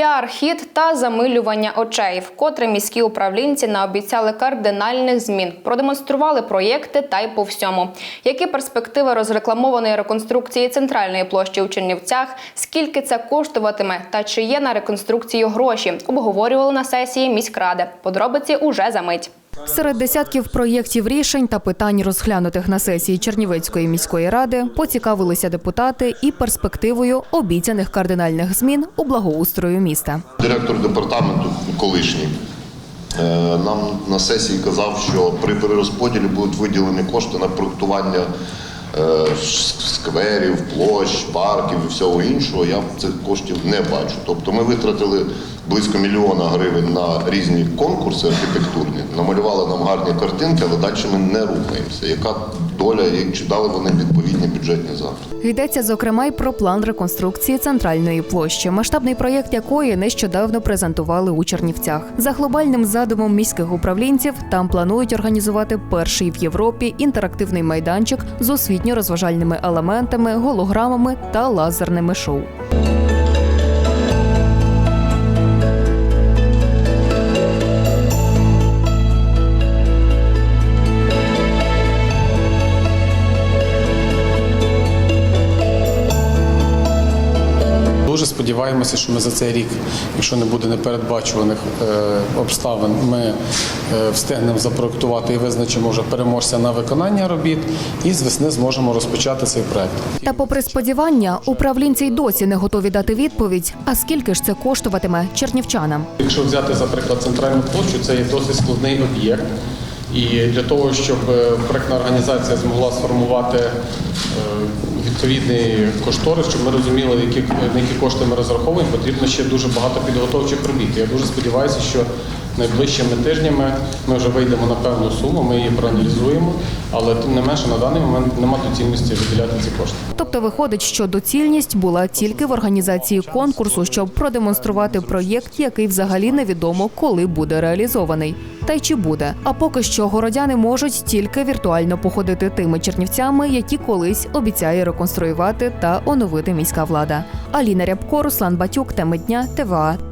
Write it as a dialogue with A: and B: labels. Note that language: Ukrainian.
A: Піар, хід та замилювання очей, вкотре міські управлінці наобіцяли кардинальних змін, продемонстрували проєкти та й по всьому. Які перспективи розрекламованої реконструкції центральної площі у Чернівцях, скільки це коштуватиме та чи є на реконструкцію гроші, обговорювали на сесії міськради. Подробиці уже за мить.
B: Серед десятків проєктів рішень та питань, розглянутих на сесії Чернівецької міської ради, поцікавилися депутати і перспективою обіцяних кардинальних змін у благоустрою міста.
C: Директор департаменту колишній е, нам на сесії казав, що при перерозподілі будуть виділені кошти на проектування скверів, площ, парків і всього іншого. Я цих коштів не бачу. Тобто ми витратили близько мільйона гривень на різні конкурси архітектурні, намалювали нам гарні картинки, але далі ми не рухаємося. Яка доля, і чи дали вони відповідні бюджетні заходи?
B: Йдеться зокрема й про план реконструкції центральної площі, масштабний проєкт якої нещодавно презентували у Чернівцях. За глобальним задумом міських управлінців там планують організувати перший в Європі інтерактивний майданчик з освітньо-розважальними елементами, голограмами та лазерними шоу.
D: Сподіваємося, що ми за цей рік, якщо не буде непередбачуваних е, обставин, ми е, встигнемо запроектувати і визначимо вже переможця на виконання робіт, і з весни зможемо розпочати цей проект.
B: Та, попри сподівання, управлінці й досі не готові дати відповідь. А скільки ж це коштуватиме чернівчанам?
D: Якщо взяти, за приклад, центральну площу, це є досить складний об'єкт. І для того, щоб е, проектна організація змогла сформувати відповідний кошторис, щоб ми розуміли, які, на які кошти ми розраховуємо, потрібно ще дуже багато підготовчих робіт. Я дуже сподіваюся, що найближчими тижнями ми вже вийдемо на певну суму, ми її проаналізуємо, але тим не менше на даний момент немає доцільності виділяти ці кошти.
B: Тобто виходить, що доцільність була тільки в організації конкурсу, щоб продемонструвати проєкт, який взагалі невідомо, коли буде реалізований. Та й чи буде. А поки що городяни можуть тільки віртуально походити тими чернівцями, які колись обіцяє реконструювати та оновити міська влада. Аліна Рябко, Руслан Батюк, теми дня, ТВА.